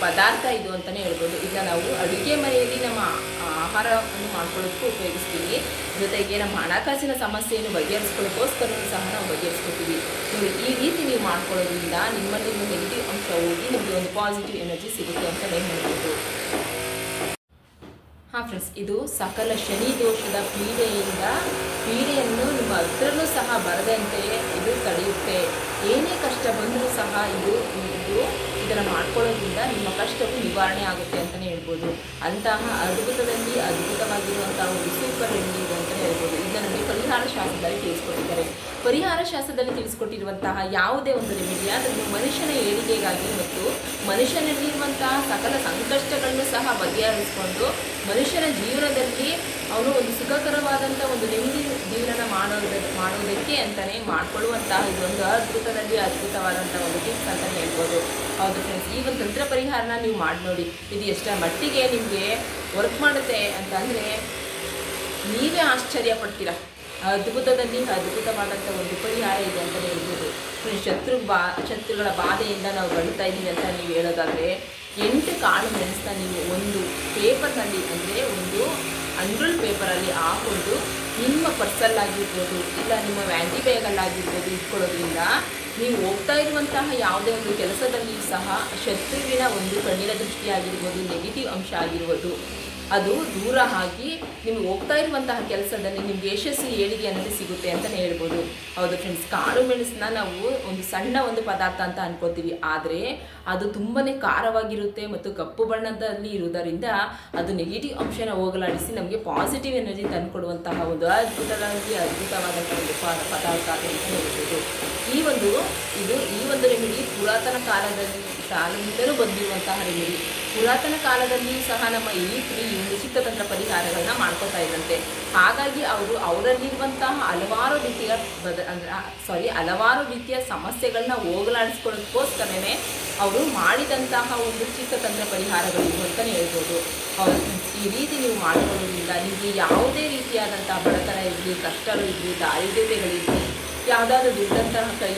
ಪದಾರ್ಥ ಇದು ಅಂತಲೇ ಹೇಳ್ಬೋದು. ಇದನ್ನ ನಾವು ಅಡುಗೆ ಮನೆಯಲ್ಲಿ ನಮ್ಮ ಆಹಾರವನ್ನು ಮಾಡ್ಕೊಳ್ಳೋಕ್ಕೂ ಉಪಯೋಗಿಸ್ತೀವಿ. ಜೊತೆಗೆ ನಮ್ಮ ಹಣಕಾಸಿನ ಸಮಸ್ಯೆಯನ್ನು ಬಗೆಹರಿಸ್ಕೊಳ್ಳೋಕ್ಕೋಸ್ಕರ ಸಹ ನಾವು ಬಗೆಹರಿಸ್ಕೊತೀವಿ ನೋಡಿ, ಈ ರೀತಿ ನೀವು ಮಾಡ್ಕೊಳ್ಳೋದ್ರಿಂದ ನಿಮ್ಮಲ್ಲಿ ನೆಗೆಟಿವ್ ಅಂಶ ಹೋಗಿ ನಿಮಗೆ ಒಂದು ಪಾಸಿಟಿವ್ ಎನರ್ಜಿ ಸಿಗುತ್ತೆ ಅಂತಲೇ ಹೇಳ್ಬೋದು. ಹಾಂ ಫ್ರೆಂಡ್ಸ್ ಇದು ಸಕಲ ಶನಿ ದೋಷದ ಪೀಡೆಯಿಂದ ಪೀಡೆಯನ್ನು ನಿಮ್ಮ ಹತ್ರನೂ ಸಹ ಬರದಂತೆ ಇದು ತಡೆಯುತ್ತೆ. ಏನೇ ಕಷ್ಟ ಬಂದರೂ ಸಹ ಇದು ಇದನ್ನು ಮಾಡ್ಕೊಳ್ಳೋದ್ರಿಂದ ನಿಮ್ಮ ಕಷ್ಟವೂ ನಿವಾರಣೆ ಆಗುತ್ತೆ ಅಂತಲೇ ಹೇಳ್ಬೋದು. ಅಂತಹ ಅದ್ಭುತದಲ್ಲಿ ಅದ್ಭುತವಾಗಿರುವಂತಹ ಒಂದು ಸೂಪರ್ ರೆಮಿಡಿ ಇದೆ ಅಂತಲೇ ಹೇಳ್ಬೋದು. ಪರಿಹಾರ ಶಾಸ್ತ್ರದಲ್ಲಿ ತಿಳಿಸ್ಕೊಟ್ಟಿದ್ದಾರೆ. ಪರಿಹಾರ ಶಾಸ್ತ್ರದಲ್ಲಿ ತಿಳಿಸ್ಕೊಟ್ಟಿರುವಂತಹ ಯಾವುದೇ ಒಂದು ರೆಮಿಡಿ ಅದನ್ನು ಮನುಷ್ಯನ ಏಳಿಗೆಗಾಗಿ ಮತ್ತು ಮನುಷ್ಯನಲ್ಲಿರುವಂತಹ ಸಕಲ ಸಂಕಷ್ಟಗಳನ್ನು ಸಹ ಬಗೆಹರಿಸಿಕೊಂಡು ಮನುಷ್ಯನ ಜೀವನದಲ್ಲಿ ಅವನು ಒಂದು ಸುಖಕರವಾದಂಥ ಒಂದು ನೆಮ್ಮದಿ ಜೀವನ ಮಾಡೋದ, ಮಾಡೋದಕ್ಕೆ ಅಂತಲೇ ಮಾಡಿಕೊಳ್ಳುವಂತಹ ಇದೊಂದು ಅದ್ಭುತದಲ್ಲಿ ಅದ್ಭುತವಾದಂಥ ಒಂದು ಟಿಪ್ಸ್ ಅಂತ ಹೇಳ್ಬೋದು. ಹೌದು ಫ್ರೆಂಡ್ಸ್ ಈ ಒಂದು ತಂತ್ರ ಪರಿಹಾರನ ನೀವು ಮಾಡಿ ನೋಡಿ ಇದು ಎಷ್ಟರ ಮಟ್ಟಿಗೆ ನಿಮಗೆ ವರ್ಕ್ ಮಾಡುತ್ತೆ ಅಂತಂದರೆ ನೀವೇ ಆಶ್ಚರ್ಯ ಪಡ್ತೀರಾ? ಅದ್ಭುತದಲ್ಲಿ ಅದ್ಭುತವಾದಂಥ ಒಂದು ಪರಿಹಾರ ಇದೆ ಅಂತಲೇ ಹೇಳ್ಬೋದು. ಶತ್ರು ಬಾ, ಶತ್ರುಗಳ ಬಾಧೆಯಿಂದ ನಾವು ಬರ್ತಾ ಇದ್ದೀವಿ ಅಂತ ನೀವು ಹೇಳೋದಾದರೆ, ಎಂಟು ಕಾಳು ಮೆಣಸನ್ನ ನೀವು ಒಂದು ಪೇಪರ್ನಲ್ಲಿ ಅಂದರೆ ಒಂದು ಅಂಡ್ರಲ್ ಪೇಪರಲ್ಲಿ ಹಾಕೊಂಡು ನಿಮ್ಮ ಪರ್ಸಲ್ಲಾಗಿರ್ಬೋದು ಇಲ್ಲ ನಿಮ್ಮ ವ್ಯಾಂಟಿ ಬ್ಯಾಗಲ್ಲಾಗಿರ್ಬೋದು ಇಟ್ಕೊಳ್ಳೋದ್ರಿಂದ ನೀವು ಹೋಗ್ತಾ ಇರುವಂತಹ ಯಾವುದೇ ಒಂದು ಕೆಲಸದಲ್ಲಿಯೂ ಸಹ ಶತ್ರುವಿನ ಒಂದು ಕಣ್ಣಿನ ದೃಷ್ಟಿಯಾಗಿರ್ಬೋದು ನೆಗೆಟಿವ್ ಅಂಶ ಆಗಿರ್ಬೋದು. ಅದು ದೂರ ಹಾಕಿ ನಿಮಗೆ ಹೋಗ್ತಾ ಇರುವಂತಹ ಕೆಲಸದಲ್ಲಿ ನಿಮ್ಗೆ ಯಶಸ್ವಿ ಏಳಿಗೆ ಅನ್ನೋದು ಸಿಗುತ್ತೆ ಅಂತಲೇ ಹೇಳ್ಬೋದು. ಹೌದು ಫ್ರೆಂಡ್ಸ್ ಕಾಳು ಮೆಣಸನ್ನ ನಾವು ಒಂದು ಸಣ್ಣ ಒಂದು ಪದಾರ್ಥ ಅಂತ ಅನ್ಕೋತೀವಿ. ಆದರೆ ಅದು ತುಂಬಾ ಖಾರವಾಗಿರುತ್ತೆ ಮತ್ತು ಕಪ್ಪು ಬಣ್ಣದಲ್ಲಿ ಇರುವುದರಿಂದ ಅದು ನೆಗೆಟಿವ್ ಅಂಶನ ಹೋಗಲಾಡಿಸಿ ನಮಗೆ ಪಾಸಿಟಿವ್ ಎನರ್ಜಿ ತಂದುಕೊಡುವಂತಹ ಒಂದು ಅದ್ಭುತವಾಗಿ ಅದ್ಭುತವಾದಂತಹ ಒಂದು ಪದಾರ್ಥ ಅಂತ ಹೇಳ್ಬೋದು. ಈ ಒಂದು, ಇದು ಈ ಒಂದು ರೆಮಿಡಿ ಪುರಾತನ ಕಾಲದಲ್ಲಿ ಕಾಲದಿಂದಲೂ ಬಂದಿರುವಂತಹ ರೆಮಿಡಿ ಪುರಾತನ ಕಾಲದಲ್ಲಿಯೂ ಸಹ ನಮ್ಮ ಈ ಈತ್ರಿ ಒಂದು ಚಿಕ್ಕತಂತ್ರ ಪರಿಹಾರಗಳನ್ನ ಮಾಡ್ಕೋತಾ ಇದ್ದಂತೆ ಹಾಗಾಗಿ ಅವರು ಅವರಲ್ಲಿರುವಂತಹ ಹಲವಾರು ರೀತಿಯ ಬದ, ಅಂದ್ರೆ ಸಾರಿ ಹಲವಾರು ರೀತಿಯ ಸಮಸ್ಯೆಗಳನ್ನ ಹೋಗಲಾಡಿಸ್ಕೊಳ್ಳೋದಕ್ಕೋಸ್ಕರನೇ ಅವರು ಮಾಡಿದಂತಹ ಒಂದು ಚಿಕ್ಕತಂತ್ರ ಪರಿಹಾರಗಳು ಅಂತ ಅಂತಲೇ ಹೇಳ್ಬೋದು. ಅವ್ರು ಈ ರೀತಿ ನೀವು ಮಾಡ್ಕೊಳ್ಳೋದ್ರಿಂದ ನಿಮಗೆ ಯಾವುದೇ ರೀತಿಯಾದಂತಹ ಬಡತನ ಇರಲಿ ಕಷ್ಟಗಳು ಇರಲಿ ದಾರಿದ್ರ್ಯಗಳಿರಲಿ ಯಾವುದಾದ್ರೂ ದುಡ್ಡಂತಹ ಕೈ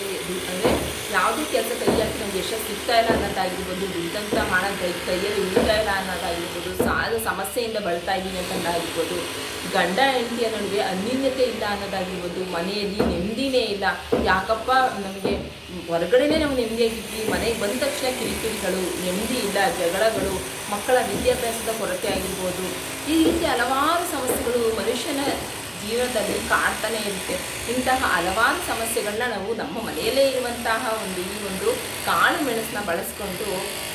ಅಂದರೆ ಯಾವುದೇ ಕೆಲಸ ಕೈ ಹಾಕಿ ನಮ್ಗೆ ಯಶಸ್ಸು ಸಿಗ್ತಾ ಇಲ್ಲ ಅನ್ನೋದಾಗಿರ್ಬೋದು ದುಡ್ಡಂತ ಮಾಡೋದು ಕೈಯಲ್ಲಿ ಉಳಿತಾ ಇಲ್ಲ ಅನ್ನೋದಾಗಿರ್ಬೋದು ಸಾಲ ಸಮಸ್ಯೆಯಿಂದ ಬಳ್ತಾ ಇದ್ದೀನಿ ಅಂತಂದಾಗಿರ್ಬೋದು ಗಂಡ ಹೆಂಡತಿಯ ನಡುವೆ ಅನ್ಯೂನ್ಯತೆ ಇಲ್ಲ ಅನ್ನೋದಾಗಿರ್ಬೋದು ಮನೆಯಲ್ಲಿ ನೆಮ್ಮದಿನೇ ಇಲ್ಲ, ಯಾಕಪ್ಪ ನಮಗೆ ಹೊರಗಡೆನೇ ನಾವು ನೆಮ್ಮದಿಯಾಗಿದ್ವಿ, ಮನೆಗೆ ಬಂದ ತಕ್ಷಣ ಕಿರಿಕಿರಿಗಳು, ನೆಮ್ಮದಿ ಇಲ್ಲ, ಜಗಳಗಳು, ಮಕ್ಕಳ ವಿದ್ಯಾಭ್ಯಾಸದ ಕೊರತೆ ಆಗಿರ್ಬೋದು, ಈ ರೀತಿ ಹಲವಾರು ಸಮಸ್ಯೆಗಳು ಮನುಷ್ಯನ ಜೀವನದಲ್ಲಿ ಕಾಡ್ತಾನೆ ಇರುತ್ತೆ. ಇಂತಹ ಹಲವಾರು ಸಮಸ್ಯೆಗಳನ್ನ ನಾವು ನಮ್ಮ ಮನೆಯಲ್ಲೇ ಇರುವಂತಹ ಒಂದು ಈ ಒಂದು ಕಾಳು ಮೆಣಸನ್ನ ಬಳಸ್ಕೊಂಡು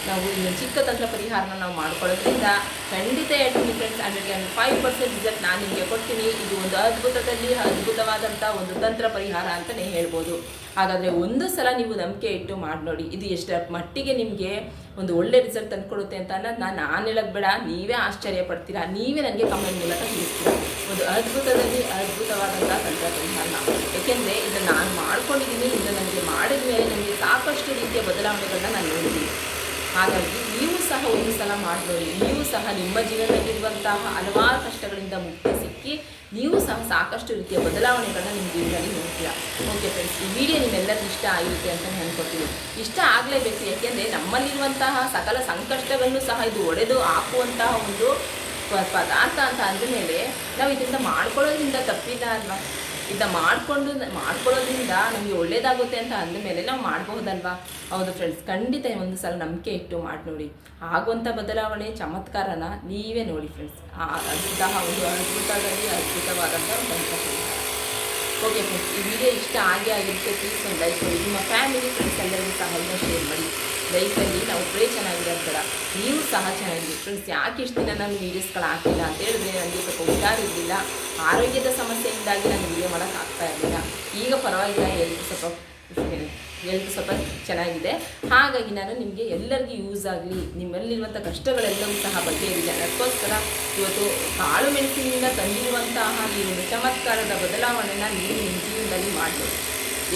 ನಾವು ಈ ಚಿಕ್ಕ ತಂತ್ರ ಪರಿಹಾರನ ನಾವು ಮಾಡ್ಕೊಳ್ಳೋದ್ರಿಂದ ಖಂಡಿತ ಹೇಳ್ತೀನಿ different hundred and five percent result ನಾನು ನಿಮಗೆ ಕೊಡ್ತೀನಿ. ಇದು ಒಂದು ಅದ್ಭುತದಲ್ಲಿ ಅದ್ಭುತವಾದಂಥ ಒಂದು ತಂತ್ರ ಪರಿಹಾರ ಅಂತಲೇ ಹೇಳ್ಬೋದು. ಹಾಗಾದರೆ ಒಂದು ಸಲ ನೀವು ನಂಬಿಕೆ ಇಟ್ಟು ಮಾಡಿ ನೋಡಿ, ಇದು ಎಷ್ಟರ ಮಟ್ಟಿಗೆ ನಿಮಗೆ ಒಂದು ಒಳ್ಳೆ ರಿಸಲ್ಟ್ ತಂದುಕೊಡುತ್ತೆ ಅಂತ ಅನ್ನೋದು ನಾನು ನಾನು ಹೇಳೋದು ಬೇಡ, ನೀವೇ ಆಶ್ಚರ್ಯ ಪಡ್ತೀರಾ? ನೀವೇ ನನಗೆ ಕಮೆಂಟ್ ಮೂಲಕ ತಿಳಿಸ್ತೀರಾ? ಒಂದು ಅದ್ಭುತದಲ್ಲಿ ಅದ್ಭುತವಾದಂಥ ತಂತ್ರಜ್ಞಾನ ಯಾಕೆಂದರೆ ಇದನ್ನು ನಾನು ಮಾಡ್ಕೊಂಡಿದ್ದೀನಿ, ಇದು ನನಗೆ ಮಾಡಿದ ಮೇಲೆ ನನಗೆ ಸಾಕಷ್ಟು ರೀತಿಯ ಬದಲಾವಣೆಗಳನ್ನ ನಾನು ನೋಡಿದ್ದೀನಿ. ಹಾಗಾಗಿ ನೀವು ಸಹ ಒಂದು ಸಲ ಮಾಡಿ ನೋಡಿ, ನೀವು ಸಹ ನಿಮ್ಮ ಜೀವನದಲ್ಲಿರುವಂತಹ ಹಲವಾರು ಕಷ್ಟಗಳಿಂದ ಮುಕ್ತಿ ಸಿಕ್ಕಿ, ನೀವು ಸಹ ಸಾಕಷ್ಟು ರೀತಿಯ ಬದಲಾವಣೆಗಳನ್ನ ನಿಮ್ಮ ಜೀವನದಲ್ಲಿ ನೋಡ್ತೀರಾ? ಓಕೆ ಫ್ರೆಂಡ್ಸ್ ಈ ವಿಡಿಯೋ ನಿಮ್ಮೆಲ್ಲರಿಗೂ ಇಷ್ಟ ಆಗಿರುತ್ತೆ ಅಂತ ನಾನು ಅನ್ಕೋತೀನಿ. ಇಷ್ಟ ಆಗಲೇಬೇಕು, ಯಾಕೆಂದರೆ ನಮ್ಮಲ್ಲಿರುವಂತಹ ಸಕಲ ಸಂಕಷ್ಟಗಳನ್ನು ಸಹ ಇದು ಒಡೆದು ಹಾಕುವಂತಹ ಒಂದು ಪದಾರ್ಥ ಅಂತ ಅಂದಮೇಲೆ ನಾವು ಇದರಿಂದ ಮಾಡ್ಕೊಳ್ಳೋದ್ರಿಂದ ತಪ್ಪಿಲ್ಲ ಅಲ್ವಾ? ಇದನ್ನ ಮಾಡಿಕೊಂಡು, ಮಾಡ್ಕೊಳ್ಳೋದ್ರಿಂದ ನಮಗೆ ಒಳ್ಳೇದಾಗುತ್ತೆ ಅಂತ ಅಂದಮೇಲೆ ನಾವು ಮಾಡಬಹುದಲ್ವಾ? ಹೌದು ಫ್ರೆಂಡ್ಸ್ ಖಂಡಿತ ಒಂದು ಸಲ ನಂಬಿಕೆ ಇಟ್ಟು ಮಾಡಿ ನೋಡಿ. ಆಗುವಂಥ ಬದಲಾವಣೆ ಚಮತ್ಕಾರನ ನೀವೇ ನೋಡಿ ಫ್ರೆಂಡ್ಸ್ ಅದ್ಭುತ, ಒಂದು ಅದ್ಭುತದಲ್ಲಿ ಅದ್ಭುತವಾದಂಥ ಒಂದು. ಓಕೆ ಫ್ರೆಂಡ್ಸ್ ಈ ವಿಡಿಯೋ ಇಷ್ಟ ಆಗೇ ಆಗಿರುತ್ತೆ ಪ್ಲೀಸ್ ಒಂದು ಲೈಕ್ ಮಾಡಿ. ನಿಮ್ಮ ಫ್ಯಾಮಿಲಿ ಫ್ರೆಂಡ್ಸ್ ಎಲ್ಲರಿಗೂ ಸಹ ಇದನ್ನ ಶೇರ್ ಮಾಡಿ. ಲೈಫಲ್ಲಿ ನಾವು ಪ್ರೇ ಚೆನ್ನಾಗಿರೋ ಥರ ನೀವು ಸಹ ಚೆನ್ನಾಗಿದೆ. ಫ್ರೆಂಡ್ಸ್ ಯಾಕೆ ಇಷ್ಟು ದಿನ ನಾನು ವೀಡಿಯೋಸ್ಗಳು ಹಾಕಿಲ್ಲ ಅಂತ ಹೇಳಿದ್ರೆ ನನಗೆ ಸ್ವಲ್ಪ ಹುಷಾರಿರಲಿಲ್ಲ. ಆರೋಗ್ಯದ ಸಮಸ್ಯೆಯಿಂದಾಗಿ ನಾನು ವೀಡಿಯೋ ಮಾಡೋಕ್ಕಾಗ್ತಾ ಇರಲಿಲ್ಲ. ಈಗ ಪರವಾಗಿಲ್ಲ, ಎಲ್ಲರಿಗೂ ಸ್ವಲ್ಪ ಎಲ್ರಿಗೂ ಸ್ವಲ್ಪ ಚೆನ್ನಾಗಿದೆ. ಹಾಗಾಗಿ ನಾನು ನಿಮಗೆ ಎಲ್ಲರಿಗೂ ಯೂಸ್ ಆಗಲಿ, ನಿಮ್ಮಲ್ಲಿರುವಂಥ ಕಷ್ಟಗಳೆಲ್ಲವೂ ಸಹ ಬಗೆಹರಿದೆ ಅದಕ್ಕೋಸ್ಕರ ಇವತ್ತು ಕಾಳು ಮೆಣಸಿನಿಂದ ತಂದಿರುವಂತಹ ಒಂದು ಚಮತ್ಕಾರದ ಬದಲಾವಣೆನ ನೀವು ನಿಮ್ಮ ಜೀವನದಲ್ಲಿ ಮಾಡಬೇಕು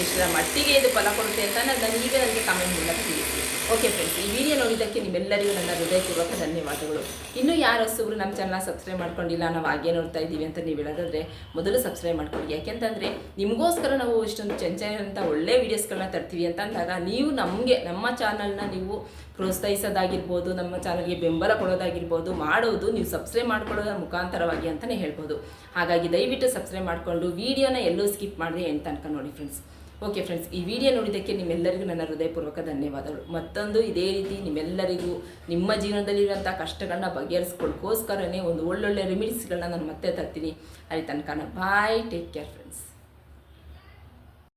ಎಷ್ಟರ ಮಟ್ಟಿಗೆ ಇದು ಫಲ ಕೊಡುತ್ತೆ ಅಂತ ನಾನು ಈಗ ನನಗೆ ಕಮೆಂಟ್ ಮೂಲಕ ತಿಳಿಸಿ. ಓಕೆ ಫ್ರೆಂಡ್ಸ್ ಈ ವಿಡಿಯೋ ನೋಡಿದ್ದಕ್ಕೆ ನಿಮ್ಮೆಲ್ಲರಿಗೂ ನನ್ನ ಹೃದಯಪೂರ್ವಕ ಧನ್ಯವಾದಗಳು. ಇನ್ನೂ ಯಾರು ಹೊಸಬ್ರು ನಮ್ಮ ಚಾನಲ್ ಸಬ್ಸ್ಕ್ರೈಬ್ ಮಾಡ್ಕೊಂಡಿಲ್ಲ ನಾವು ಹಾಗೆ ನೋಡ್ತಾ ಇದ್ದೀವಿ ಅಂತ ನೀವು ಹೇಳೋದಾದರೆ ಮೊದಲು ಸಬ್ಸ್ಕ್ರೈಬ್ ಮಾಡ್ಕೊಳ್ಳಿ. ಯಾಕೆಂತಂದರೆ ನಿಮಗೋಸ್ಕರ ನಾವು ಇಷ್ಟೊಂದು ಚೆಂಚಂತ ಒಳ್ಳೆ ವೀಡಿಯೋಸ್ಗಳನ್ನ ತರ್ತೀವಿ ಅಂತ ಅಂದಾಗ ನೀವು ನಮಗೆ, ನಮ್ಮ ಚಾನಲ್ನ ನೀವು ಪ್ರೋತ್ಸಾಹಿಸೋದಾಗಿರ್ಬೋದು, ನಮ್ಮ ಚಾನಲ್ಗೆ ಬೆಂಬಲ ಕೊಡೋದಾಗಿರ್ಬೋದು, ಮಾಡೋದು ನೀವು ಸಬ್ಸ್ಕ್ರೈಬ್ ಮಾಡ್ಕೊಳ್ಳೋದ್ರ ಮುಖಾಂತರವಾಗಿ ಅಂತಲೇ ಹೇಳ್ಬೋದು. ಹಾಗಾಗಿ ದಯವಿಟ್ಟು ಸಬ್ಸ್ಕ್ರೈಬ್ ಮಾಡಿಕೊಂಡು ವೀಡಿಯೋನ ಎಲ್ಲೂ ಸ್ಕಿಪ್ ಮಾಡಿದೆ ಅಂತ ತನಕ ನೋಡಿ ಫ್ರೆಂಡ್ಸ್ ಓಕೆ ಫ್ರೆಂಡ್ಸ್ ಈ ವಿಡಿಯೋ ನೋಡಿದ್ದಕ್ಕೆ ನಿಮ್ಮೆಲ್ಲರಿಗೂ ನನ್ನ ಹೃದಯಪೂರ್ವಕ ಧನ್ಯವಾದಗಳು. ಮತ್ತೊಂದು ಇದೇ ರೀತಿ ನಿಮ್ಮೆಲ್ಲರಿಗೂ ನಿಮ್ಮ ಜೀವನದಲ್ಲಿರುವಂಥ ಕಷ್ಟಗಳನ್ನ ಬಗೆಹರಿಸ್ಕೊಳ್ಳೋಕ್ಕೋಸ್ಕರನೇ ಒಂದು ಒಳ್ಳೊಳ್ಳೆ ರೆಮಿಡೀಸ್ಗಳನ್ನ ನಾನು ಮತ್ತೆ ತರ್ತೀನಿ. ಅಲ್ಲಿ ತನಕ ಬಾಯ್ ಟೇಕ್ ಕೇರ್ ಫ್ರೆಂಡ್ಸ್